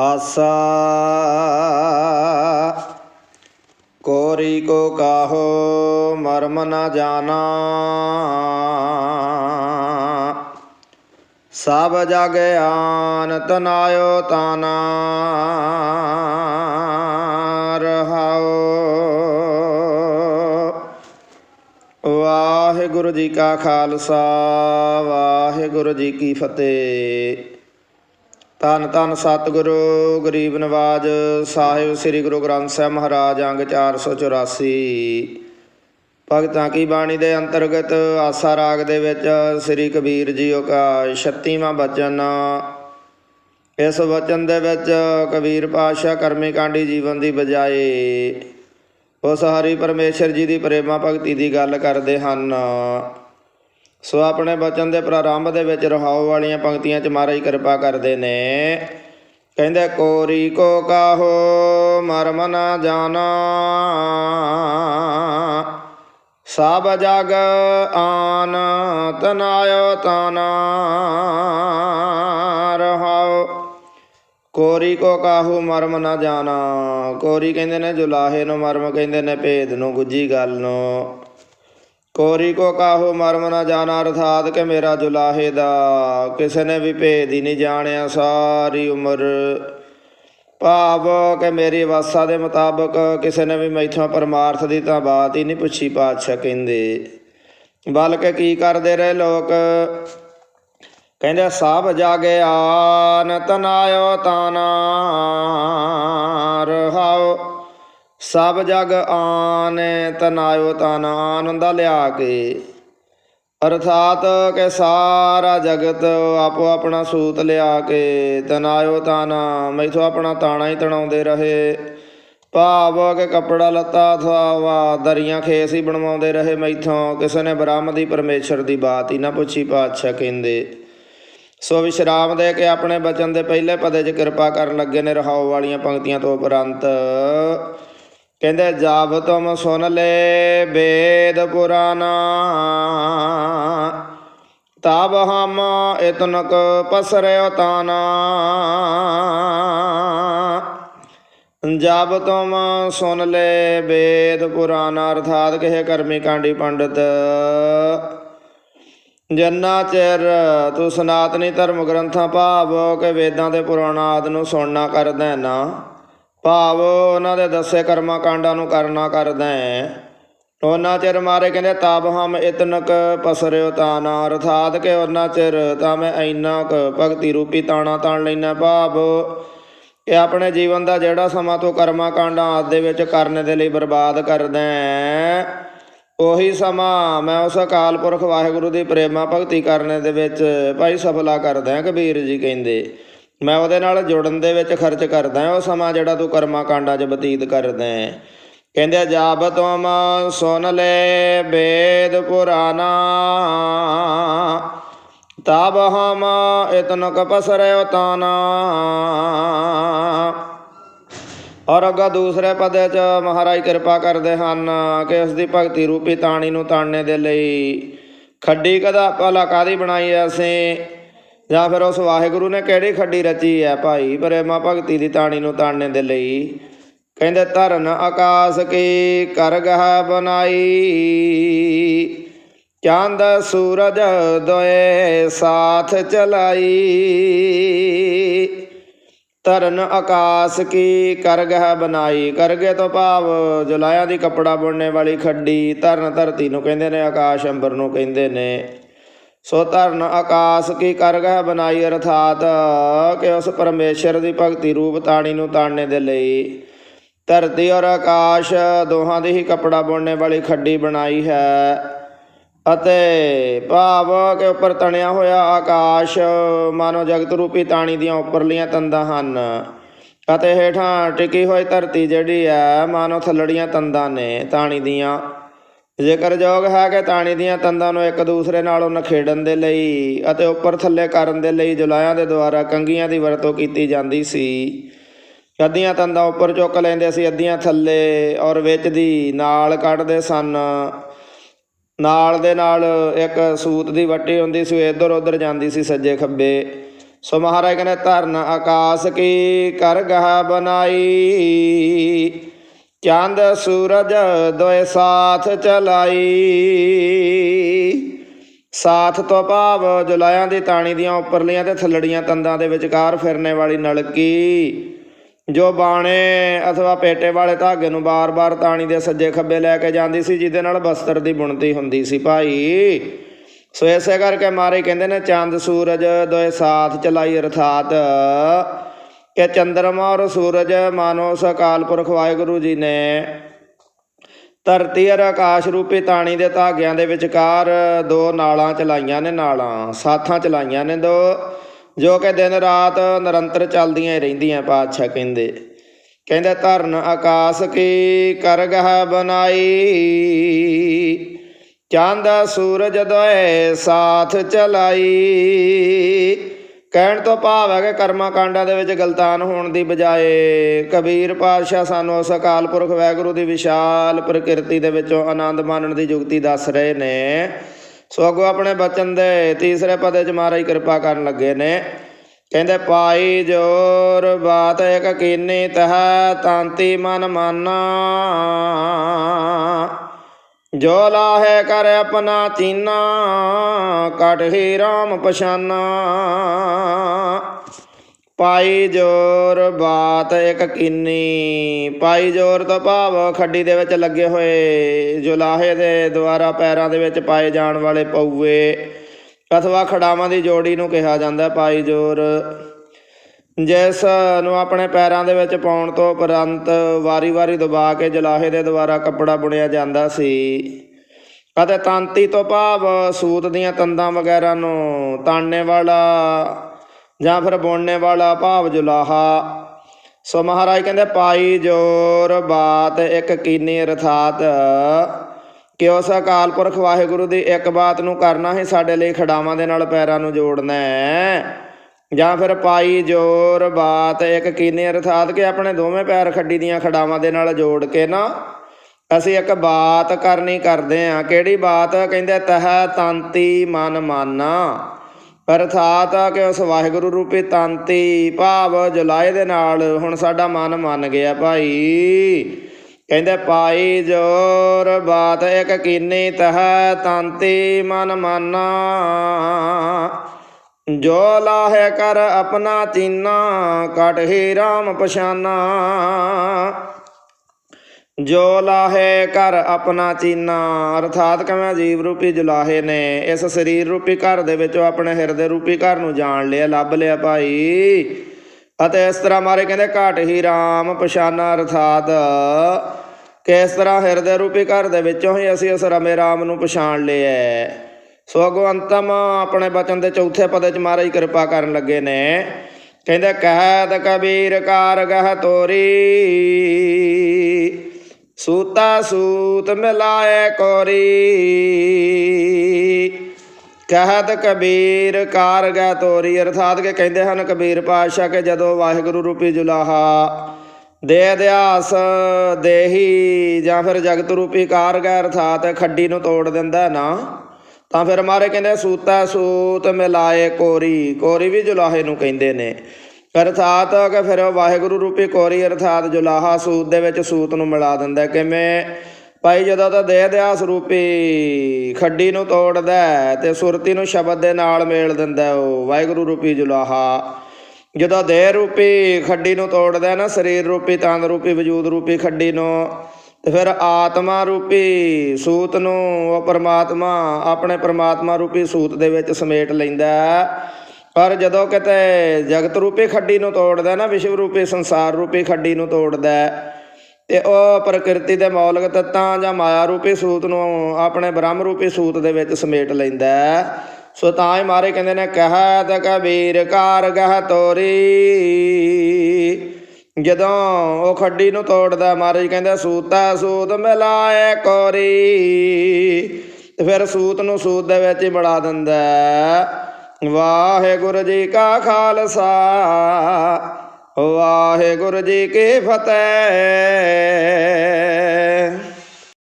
ਆਸਾ ਕੋਰੀ ਕੋ ਕਾਹੋ ਮਰਮ ਨ ਜਾਣਾ। ਸਭ ਜਗ ਆਨ ਤਨਾਇਓ ਤਾਨਾ, ਰਹਾਓ। ਵਾਹਿਗੁਰੂ ਜੀ ਕਾ ਖਾਲਸਾ, ਵਾਹਿਗੁਰੂ ਜੀ ਕੀ ਫਤਿਹ। ਧੰਨ ਧੰਨ ਸਤਿਗੁਰੂ, ਗਰੀਬ ਨਵਾਜ ਸਾਹਿਬ, ਸ੍ਰੀ ਗੁਰੂ ਗ੍ਰੰਥ ਸਾਹਿਬ ਮਹਾਰਾਜ, ਅੰਗ 484 ਭਗਤਾਂ ਕੀ ਬਾਣੀ ਦੇ ਅੰਤਰਗਤ ਆਸਾ ਰਾਗ ਦੇ ਵਿੱਚ ਸ੍ਰੀ ਕਬੀਰ ਜੀ ਕਾ 36ਵਾਂ ਬਚਨ ਇਸ ਵਚਨ ਦੇ ਵਿੱਚ ਕਬੀਰ ਪਾਤਸ਼ਾਹ ਕਰਮੀ ਕਾਂਡੀ ਜੀਵਨ ਦੀ ਬਜਾਏ ਉਸ ਹਰੀ ਪਰਮੇਸ਼ਰ ਜੀ ਦੀ ਪ੍ਰੇਮਾ ਭਗਤੀ ਦੀ ਗੱਲ ਕਰਦੇ ਹਨ। ਸੋ ਆਪਣੇ ਬਚਨ ਦੇ ਪ੍ਰਾਰੰਭ ਦੇ ਵਿੱਚ ਰਹਾਉ ਵਾਲੀਆਂ ਪੰਕਤੀਆਂ 'ਚ ਮਹਾਰਾਜ ਕਿਰਪਾ ਕਰਦੇ ਨੇ। ਕਹਿੰਦੇ, ਕੋਰੀ ਕੋ ਕਾਹੋ, ਮਰਮ ਨਾ ਜਾਣਾ। ਸਭ ਜਗ ਆਨ ਤਨਾਇਓ ਤਾਨਾ ਰਹਾਉ। ਕੋਰੀ ਕੋ ਕਾਹੂ, ਮਰਮ ਨਾ ਜਾਣਾ। ਕੋਰੀ ਕਹਿੰਦੇ ਨੇ, ਜੁਲਾਹੇ ਨੂੰ ਮਰਮ ਕਹਿੰਦੇ ਨੇ, ਭੇਦ ਨੂੰ ਗੁੱਜੀ ਗੱਲ ਨੂੰ। ਕੋਰੀ ਕੋ ਕਾਹੂ ਮਰਮ ਨਾ ਜਾਣਾ, ਅਰਥਾਤ ਕਿ ਮੇਰਾ ਜੁਲਾਹੇ ਦਾ। ਕਿਸੇ ਨੇ ਵੀ ਭੇਦ ਹੀ ਨਹੀਂ ਜਾਣਿਆ, ਸਾਰੀ ਉਮਰ। ਭਾਵ ਕਿ ਮੇਰੀ ਅਵਸਥਾ ਦੇ ਮੁਤਾਬਕ ਕਿਸੇ ਨੇ ਵੀ ਮੈਥੋਂ ਪਰਮਾਰਥ ਦੀ ਤਾਂ ਬਾਤ ਹੀ ਨਹੀਂ ਪੁੱਛੀ ਪਾਤਸ਼ਾਹ ਕਹਿੰਦੇ। ਬਲਕਿ ਕੀ ਕਰਦੇ ਰਹੇ ਲੋਕ? ਕਹਿੰਦੇ, ਸਭ ਜਾਗਿਆਨ ਤਨਾਇਓ ਤਾਨਾ, ਰਹਾਓ। ਸਭ ਜਗ ਆਨ ਤਨਾਇਓ ਤਾਨਾ ਆਨੰਦਾ ਲਿਆ ਕੇ। ਅਰਥਾਤ ਕਿ ਸਾਰਾ ਜਗਤ ਆਪੋ ਆਪਣਾ ਸੂਤ ਲਿਆ ਕੇ ਤਨਾਇਓ ਤਾਨਾ ਮੈਥੋਂ ਆਪਣਾ ਤਾਣਾ ਹੀ ਤਣਾਉਂਦੇ ਰਹੇ। ਭਾਵ ਕਿ ਕੱਪੜਾ ਲੱਤਾ ਅਥਵਾ ਦਰੀਆਂ ਖੇਸ ਹੀ ਬਣਵਾਉਂਦੇ ਰਹੇ ਮੈਥੋਂ। ਕਿਸੇ ਨੇ ਬ੍ਰਹਮ ਦੀ ਪਰਮੇਸ਼ਰ ਦੀ ਬਾਤ ਹੀ ਨਾ ਪੁੱਛੀ ਪਾਤਸ਼ਾਹ ਕਹਿੰਦੇ। ਸੋ ਵਿਸ਼ਰਾਮ ਦੇ ਕੇ ਆਪਣੇ ਬਚਨ ਦੇ ਪਹਿਲੇ ਪਦੇ 'ਚ ਕਿਰਪਾ ਕਰਨ ਲੱਗੇ ਨੇ ਰਹਾਉ ਵਾਲੀਆਂ ਪੰਕਤੀਆਂ ਤੋਂ ਉਪਰੰਤ। ਕਹਿੰਦੇ ਜਬ ਤੁਮ ਸੁਨ ਲੈ ਵੇਦ ਪੁਰਾਨਾ ਤਬ ਹਮ ਇਤਨਕ ਪਸਰਿਓ ਤਾਨਾ ਜਬ ਤੁਮ ਸੁਨ ਲੈ ਵੇਦ ਪੁਰਾਨਾ ਅਰਥਾਤ ਕਹੇ ਕਰਮੀ ਕਾਂਡੀ ਪੰਡਤ। ਜੰਨਾ ਚਿਰ ਤੂੰ ਸਨਾਤਨੀ ਧਰਮ ਗ੍ਰੰਥਾਂ ਭਾਵ ਕੇ ਵੇਦਾਂ ਦੇ ਪੁਰਾਣਾ ਆਦ ਨੂੰ ਸੁਣਨਾ ਕਰਦਾ ਹੈ ਨਾ ਭਾਵ ਉਹਨਾਂ ਦੇ ਦੱਸੇ ਕਰਮਾਂ ਕਾਂਡਾਂ ਨੂੰ ਕਰਨਾ ਕਰਦਾ। ਉਹਨਾਂ ਚਿਰ ਮਾਰੇ ਕਹਿੰਦੇ, ਤਬ ਹਮ ਇਤਨਕ ਪਸਰਿਓ ਤਾਨਾ। ਅਰਥਾਤ ਕਿ ਉਹਨਾਂ ਚਿਰ ਤਾਂ ਮੈਂ ਇੰਨਾ ਕੁ ਭਗਤੀ ਰੂਪੀ ਤਾਣਾ ਤਾਣ ਲੈਣਾ ਭਾਵ ਕਿ ਆਪਣੇ ਜੀਵਨ ਦਾ ਜਿਹੜਾ ਸਮਾਂ ਤੂੰ ਕਰਮਾਂ ਕਾਂਡਾਂ ਆਦ ਦੇ ਵਿੱਚ ਕਰਨ ਦੇ ਲਈ ਬਰਬਾਦ ਕਰਦਾ। ਹੈ ਉਹੀ ਸਮਾਂ ਮੈਂ ਉਸ ਅਕਾਲ ਪੁਰਖ ਵਾਹਿਗੁਰੂ ਦੀ ਪ੍ਰੇਮਾ ਭਗਤੀ ਕਰਨ ਦੇ ਵਿੱਚ ਭਾਈ ਸਫਲਾ ਕਰਦਾ, ਕਬੀਰ ਜੀ ਕਹਿੰਦੇ। ਮੈਂ ਉਹਦੇ ਨਾਲ ਜੁੜਨ ਦੇ ਵਿੱਚ ਖਰਚ ਕਰਦਾ ਹਾਂ, ਉਹ ਸਮਾਂ ਜਿਹੜਾ ਤੂੰ ਕਰਮਾ ਕਾਂਡਾਂ 'ਚ ਬਤੀਤ ਕਰਦਾ ਹੈ। ਕਹਿੰਦੇ ਜਾਬ ਤੁਮ ਸੁਨ ਲੈ ਵੇਦ ਪੁਰਾਨਾ ਤਬ ਹਮ ਇਤਨ ਕਪਸਰਿਓ ਤਾਨਾ ਔਰ ਅੱਗਾ ਦੂਸਰੇ ਪਦੇ ਚ ਮਹਾਰਾਜ ਕਿਰਪਾ ਕਰਦੇ ਹਨ ਕਿ ਉਸ ਦੀ ਭਗਤੀ ਰੂਪੀ ਤਾਣੀ ਨੂੰ ਤਾਣਨੇ ਦੇ ਲਈ ਖੱਡੀ ਕਦਾ ਭਲਾ ਕਾਦੀ ਬਣਾਈ ਐ ਅਸੀਂ। ਜਾਂ ਫਿਰ ਉਸ ਵਾਹਿਗੁਰੂ ਨੇ ਕਿਹੜੀ ਖੱਡੀ ਰਚੀ ਹੈ ਭਾਈ? ਪ੍ਰੇਮਾ ਭਗਤੀ ਦੀ ਤਾਣੀ ਨੂੰ ਤਾਣਨੇ ਦੇ ਲਈ। ਕਹਿੰਦੇ, ਧਰਨ ਆਕਾਸ਼ ਕੀ ਕਰਗਹ ਬਣਾਈ ਚੰਦ ਸੂਰਜ ਦੋਏ ਸਾਥ ਚਲਾਈ। ਧਰਨ ਆਕਾਸ਼ ਕੀ ਕਰਗਹ ਬਣਾਈ ਕਰਗੇ ਤੋਂ ਭਾਵ ਜੁਲਾਇਆ ਦੀ ਕੱਪੜਾ ਬੁਣਨੇ ਵਾਲੀ ਖੱਡੀ। ਧਰਨ ਧਰਤੀ ਨੂੰ ਕਹਿੰਦੇ ਨੇ, ਆਕਾਸ਼ ਅੰਬਰ ਨੂੰ ਕਹਿੰਦੇ ਨੇ। ਸੋ ਧਰਨ ਆਕਾਸ਼ ਕੀ ਕਰਗਹ ਬਣਾਈ ਅਰਥਾਤ, ਕਿ ਉਸ ਪਰਮੇਸ਼ਰ ਦੀ ਭਗਤੀ ਰੂਪ ਤਾਣੀ ਨੂੰ ਤਾਣਨੇ ਦੇ ਲਈ। ਧਰਤੀ ਔਰ ਆਕਾਸ਼, ਦੋਹਾਂ ਦੀ ਹੀ ਕੱਪੜਾ ਬੁਣਨੇ ਵਾਲੀ ਖੱਡੀ ਬਣਾਈ ਹੈ। ਅਤੇ ਭਾਵ ਕੇ ਉੱਪਰ ਤਣਿਆ ਹੋਇਆ ਆਕਾਸ਼ ਮਾਨੋ ਜਗਤ ਰੂਪੀ ਤਾਣੀ ਦੀਆਂ ਉੱਪਰਲੀਆਂ ਤੰਦਾਂ ਹਨ। ਅਤੇ ਹੇਠਾਂ ਟਿਕੀ ਹੋਈ ਧਰਤੀ ਜਿਹੜੀ ਹੈ ਮਾਨੋ ਥੱਲੜੀਆਂ ਤੰਦਾਂ ਨੇ, ਤਾਣੀ ਦੀਆਂ। ਜ਼ਿਕਰਯੋਗ ਹੈ ਕਿ ਤਾਣੀ ਦੀਆਂ ਤੰਦਾਂ ਨੂੰ ਇੱਕ ਦੂਸਰੇ ਨਾਲ ਉਹ ਨਖੇੜਨ ਦੇ ਲਈ ਅਤੇ ਉੱਪਰ ਥੱਲੇ ਕਰਨ ਦੇ ਲਈ ਜੁਲਾਇਆਂ ਦੇ ਦੁਆਰਾ ਕੰਗੀਆਂ ਦੀ ਵਰਤੋਂ ਕੀਤੀ ਜਾਂਦੀ ਸੀ। ਅੱਧੀਆਂ ਤੰਦਾਂ ਉੱਪਰ ਚੁੱਕ ਲੈਂਦੇ ਸੀ, ਅੱਧੀਆਂ ਥੱਲੇ ਔਰ ਵਿੱਚ ਦੀ ਨਾਲ ਕੱਢਦੇ ਸਨ। ਨਾਲ ਦੇ ਨਾਲ ਇੱਕ ਸੂਤ ਦੀ ਵੱਟੀ ਹੁੰਦੀ ਸੀ ਇੱਧਰ ਉੱਧਰ ਜਾਂਦੀ ਸੀ ਸੱਜੇ ਖੱਬੇ। ਸੋ ਮਹਾਰਾਜ ਕਹਿੰਦੇ, ਧਰਨ ਆਕਾਸ਼ ਕੀ ਕਰ ਗਹ ਬਣਾਈ ਚੰਦ ਸੂਰਜ ਦੋਏ ਸਾਥ ਚਲਾਈ। ਸਾਥ ਤੋਂ ਭਾਵ ਜੁਲਾਇਆਂ ਦੀ ਤਾਣੀ ਦੀਆਂ ਉੱਪਰਲੀਆਂ ਤੇ ਥੱਲੜੀਆਂ ਤੰਦਾਂ ਦੇ ਵਿਚਕਾਰ ਫਿਰਨੇ ਵਾਲੀ ਨਲਕੀ, ਜੋ ਬਾਣੇ ਅਥਵਾ ਪੇਟੇ ਵਾਲੇ ਧਾਗੇ ਨੂੰ ਬਾਰ-ਬਾਰ ਤਾਣੀ ਦੇ ਸੱਜੇ ਖੱਬੇ ਲੈ ਕੇ ਜਾਂਦੀ ਸੀ, ਜਿਹਦੇ ਨਾਲ ਬਸਤਰ ਦੀ ਬੁਣਤੀ ਹੁੰਦੀ ਸੀ ਭਾਈ। ਸੋ ਐਸੇ ਕਰਕੇ ਮਾਰੇ ਕਹਿੰਦੇ ਨੇ, ਚੰਦ ਸੂਰਜ ਦੋਏ ਸਾਥ ਚਲਾਈ ਅਰਥਾਤ ਕਿ ਚੰਦਰਮਾ ਔਰ ਸੂਰਜ ਮਾਨੋ ਸਕਾਲ ਪੁਰਖ ਵਾਹਿਗੁਰੂ ਜੀ ਨੇ ਧਰਤੀ ਅਰ ਆਕਾਸ਼ ਰੂਪੀ ਤਾਣੀ ਦੇ ਧਾਗਿਆਂ ਦੇ ਵਿਚਕਾਰ ਦੋ ਨਾਲਾਂ ਚਲਾਈਆਂ ਨੇ ਨਾਲਾਂ, ਸਾਥਾਂ ਚਲਾਈਆਂ ਨੇ ਦੋ, ਜੋ ਕਿ ਦਿਨ ਰਾਤ ਨਿਰੰਤਰ ਚੱਲਦੀਆਂ ਹੀ ਰਹਿੰਦੀਆਂ ਪਾਤਸ਼ਾਹ ਕਹਿੰਦੇ। ਕਹਿੰਦੇ, ਧਰਨ ਆਕਾਸ਼ ਕੀ ਕਰਗਹ ਬਣਾਈ? ਚੰਦ ਸੂਰਜ ਦੋਏ ਸਾਥ ਚਲਾਈ। ਕਹਿਣ ਤੋਂ ਭਾਵ ਹੈ ਕਿ ਕਰਮਾ ਕਾਂਡਾਂ ਦੇ ਵਿੱਚ ਗਲਤਾਨ ਹੋਣ ਦੀ ਬਜਾਏ ਕਬੀਰ ਪਾਤਸ਼ਾਹ ਸਾਨੂੰ ਉਸ ਅਕਾਲ ਪੁਰਖ ਵਾਹਿਗੁਰੂ ਦੀ ਵਿਸ਼ਾਲ ਪ੍ਰਕਿਰਤੀ ਦੇ ਵਿੱਚੋਂ ਆਨੰਦ ਮਾਣਨ ਦੀ ਯੁਕਤੀ ਦੱਸ ਰਹੇ ਨੇ। ਸੋ ਅੱਗੋਂ ਆਪਣੇ ਬਚਨ ਦੇ ਤੀਸਰੇ ਪਦੇ ਚ ਮਹਾਰਾਜ ਕਿਰਪਾ ਕਰਨ ਲੱਗੇ ਨੇ। ਕਹਿੰਦੇ, ਪਾਈ ਜੋਰ ਬਾਤ ਇਕ ਕੀਨੀ ਤਹ, ਤਾਂਤੀ ਮਨ ਮਾਨਾ। ਜੋ ਲਾਹੇ ਕਰ ਆਪਣਾ ਚੀਨਾ ਕਟ ਹੀ ਰਾਮ ਪਛਾਨਾ। ਪਾਈ ਜੋਰ ਬਾਤ ਇੱਕ ਕੀਨੀ, ਪਾਈ ਜੋਰ ਤੋਂ ਭਾਵ ਖੱਡੀ ਦੇ ਵਿੱਚ ਲੱਗੇ ਹੋਏ। ਜੋ ਲਾਹੇ ਦੇ ਦੁਆਰਾ ਪੈਰਾਂ ਦੇ ਵਿੱਚ ਪਾਏ ਜਾਣ ਵਾਲੇ ਪਊਏ, ਅਥਵਾ ਖੜਾਵਾਂ ਦੀ ਜੋੜੀ ਨੂੰ ਕਿਹਾ ਜਾਂਦਾ ਪਾਈ ਜੋਰ। ਜਿਸ ਨੂੰ ਆਪਣੇ ਪੈਰਾਂ ਦੇ ਵਿੱਚ ਪਾਉਣ ਤੋਂ ਉਪਰੰਤ ਵਾਰੀ-ਵਾਰੀ ਦਬਾ ਕੇ ਜਲਾਹੇ ਦੇ ਦੁਆਰਾ ਕੱਪੜਾ ਬੁਣਿਆ ਜਾਂਦਾ ਸੀ। ਅਤੇ ਤਾਂਤੀ ਤੋਂ ਭਾਵ ਸੂਤ ਦੀਆਂ ਤੰਦਾਂ ਵਗੈਰਾ ਨੂੰ ਤਾਣਨੇ ਵਾਲਾ ਜਾਂ ਫਿਰ ਬੁਣਨੇ ਵਾਲਾ ਭਾਵ ਜੁਲਾਹਾ। ਸੋ ਮਹਾਰਾਜ ਕਹਿੰਦੇ, ਪਾਈ ਜੋਰ ਬਾਤ ਇੱਕ ਕੀਨੀ ਅਰਥਾਤ। ਕਿ ਉਸ ਅਕਾਲ ਪੁਰਖ ਵਾਹਿਗੁਰੂ ਦੀ ਇੱਕ ਬਾਤ ਨੂੰ ਕਰਨਾ ਹੀ ਸਾਡੇ ਲਈ ਖੜਾਵਾਂ ਦੇ ਨਾਲ ਪੈਰਾਂ ਨੂੰ ਜੋੜਨਾ ਹੈ। ਜਾਂ ਫਿਰ ਪਾਈ ਜੋਰ ਬਾਤ, ਇੱਕ ਕੀਨੇ ਅਰਥਾਤ ਕਿ ਆਪਣੇ ਦੋਵੇਂ ਪੈਰ ਖੱਡੀ ਦੀਆਂ ਖੜਾਵਾਂ ਦੇ ਨਾਲ ਜੋੜ ਕੇ ਨਾ ਅਸੀਂ ਇੱਕ ਬਾਤ ਕਰਨੀ ਕਰਦੇ ਆ ਕਿਹੜੀ ਬਾਤ? ਕਹਿੰਦੇ ਤਹ ਤੰਤੀ ਮਨ ਮਾਨਾ। ਅਰਥਾਤ ਕਿ ਉਸ ਵਾਹਿਗੁਰੂ ਰੂਪੀ ਤਾਂਤੀ ਭਾਵ ਜੁਲਾਏ ਦੇ ਨਾਲ ਹੁਣ ਸਾਡਾ ਮਨ ਮੰਨ ਗਿਆ ਭਾਈ। ਕਹਿੰਦੇ ਪਾਈ ਜੋਰ ਬਾਤ, ਇੱਕ ਕੀਨੀ ਤਹ ਤਾਂਤੀ ਮਨ ਮਾਨਾ। ਜੋ ਲਾਹੇ ਕਰ ਆਪਣਾ ਚੀਨਾ ਕਟ ਹੀ ਰਾਮ ਪਛਾਨਾ। ਜੋ ਲਾਹੇ ਕਰ ਆਪਣਾ ਚੀਨਾ ਅਰਥਾਤ ਕਵੇਂ ਜੀਵ ਰੂਪੀ ਜੁਲਾਹੇ ਨੇ, ਇਸ ਸਰੀਰ ਰੂਪੀ ਘਰ ਦੇ ਵਿੱਚੋਂ ਆਪਣੇ ਹਿਰਦੇ ਰੂਪੀ ਘਰ ਨੂੰ ਜਾਣ ਲਿਆ, ਲੱਭ ਲਿਆ ਭਾਈ। ਅਤੇ ਇਸ ਤਰ੍ਹਾਂ ਮਾਰੇ ਕਹਿੰਦੇ ਘਟ ਹੀ ਰਾਮ ਪਛਾਨਾ, ਅਰਥਾਤ ਕਿ ਇਸ ਤਰ੍ਹਾਂ ਹਿਰਦੇ ਰੂਪੀ ਘਰ ਦੇ ਵਿੱਚੋਂ ਹੀ ਅਸੀਂ ਉਸ ਰਮੇ ਰਾਮ ਨੂੰ ਪਛਾਣ ਲਿਆ ਸੋ ਅਗੋ ਅੰਤਮ ਆਪਣੇ ਬਚਨ ਦੇ ਚੌਥੇ ਪਦੇ ਚ ਮਹਾਰਾਜ ਕਿਰਪਾ ਕਰਨ ਲੱਗੇ ਨੇ। ਕਹਿੰਦੇ, ਕਹਿਤ ਕਬੀਰ ਕਾਰਗਹ ਤੋਰੀ। ਸੂਤਾ ਸੂਤ ਮਿਲਾਏ ਕੋਰੀ। ਕਹਿਤ ਕਬੀਰ ਕਾਰਗਹ ਤੋਰੀ। ਅਰਥਾਤ ਕਿ ਕਹਿੰਦੇ ਹਨ, ਕਬੀਰ ਪਾਤਸ਼ਾਹ ਕਿ ਜਦੋਂ ਵਾਹਿਗੁਰੂ ਰੂਪੀ ਜੁਲਾਹਾ ਦੇ ਅਧਿਆਸ ਦੇਹੀ ਜਾਂ ਫਿਰ ਜਗਤ ਰੂਪੀ ਕਾਰ ਗਹ ਅਰਥਾਤ ਖੱਡੀ ਨੂੰ ਤੋੜ ਦਿੰਦਾ ਨਾ ਤਾਂ ਫਿਰ ਮਾਰੇ ਕਹਿੰਦੇ, ਸੂਤਾ, ਸੂਤ ਮਿਲਾਏ ਕੋਰੀ। ਕੋਰੀ ਵੀ ਜੁਲਾਹੇ ਨੂੰ ਕਹਿੰਦੇ ਨੇ। ਅਰਥਾਤ ਕਿ ਫਿਰ ਵਾਹਿਗੁਰੂ ਰੂਪੀ ਕੋਰੀ, ਅਰਥਾਤ ਜੁਲਾਹਾ ਸੂਤ ਦੇ ਵਿੱਚ ਸੂਤ ਨੂੰ ਮਿਲਾ ਦਿੰਦਾ ਕਿਵੇਂ? ਭਾਈ ਜਦੋਂ ਤਾਂ ਦੇਹ ਦਿਆਸ ਰੂਪੀ ਖੱਡੀ ਨੂੰ ਤੋੜਦਾ ਹੈ ਤੇ ਸੁਰਤੀ ਨੂੰ ਸ਼ਬਦ ਦੇ ਨਾਲ ਮੇਲ ਦਿੰਦਾ ਉਹ, ਵਾਹਿਗੁਰੂ ਰੂਪੀ ਜੁਲਾਹਾ। ਜਦੋਂ ਦੇਹ ਰੂਪੀ ਖੱਡੀ ਨੂੰ ਤੋੜਦਾ ਨਾ, ਸਰੀਰ ਰੂਪੀ ਤਨ ਰੂਪੀ, ਵਜੂਦ ਰੂਪੀ ਖੱਡੀ ਨੂੰ ਤੇ ਫਿਰ ਆਤਮਾ ਰੂਪੀ ਸੂਤ ਨੂੰ ਉਹ ਪਰਮਾਤਮਾ ਆਪਣੇ ਪਰਮਾਤਮਾ ਰੂਪੀ ਸੂਤ ਦੇ ਵਿੱਚ ਸਮੇਟ ਲੈਂਦਾ ਪਰ ਜਦੋਂ ਕਿਤੇ ਜਗਤ ਰੂਪੀ ਖੱਡੀ ਨੂੰ ਤੋੜਦਾ ਨਾ ਵਿਸ਼ਵ ਰੂਪੀ ਸੰਸਾਰ ਰੂਪੀ ਖੱਡੀ ਨੂੰ ਤੋੜਦਾ ਹੈ, ਤੇ ਉਹ ਪ੍ਰਕਿਰਤੀ ਦੇ ਮੌਲਿਕ ਤੱਤਾਂ ਜਾਂ ਮਾਇਆ ਰੂਪੀ ਸੂਤ ਨੂੰ ਆਪਣੇ ਬ੍ਰਹਮ ਰੂਪੀ ਸੂਤ ਦੇ ਵਿੱਚ ਸਮੇਟ ਲੈਂਦਾ ਸੋ ਤਾਂ ਹੀ ਮਾਰੇ ਕਹਿੰਦੇ ਨੇ ਕਹਿਤ ਕਬੀਰ ਕਾਰ ਗਹ ਤੋਰੀ। ਜਦੋਂ ਉਹ ਖੱਡੀ ਨੂੰ ਤੋੜਦਾ, ਮਹਾਰਾਜ ਕਹਿੰਦਾ, ਸੂਤਾ, ਸੂਤ ਮਿਲਾਏ ਕੋਰੀ। ਫਿਰ ਸੂਤ ਨੂੰ ਸੂਤ ਦੇ ਵਿੱਚ ਹੀ ਬੜਾ ਦਿੰਦਾ ਵਾਹਿਗੁਰੂ ਜੀ ਕਾ ਖਾਲਸਾ, ਵਾਹਿਗੁਰੂ ਜੀ ਕੀ ਫਤਿਹ।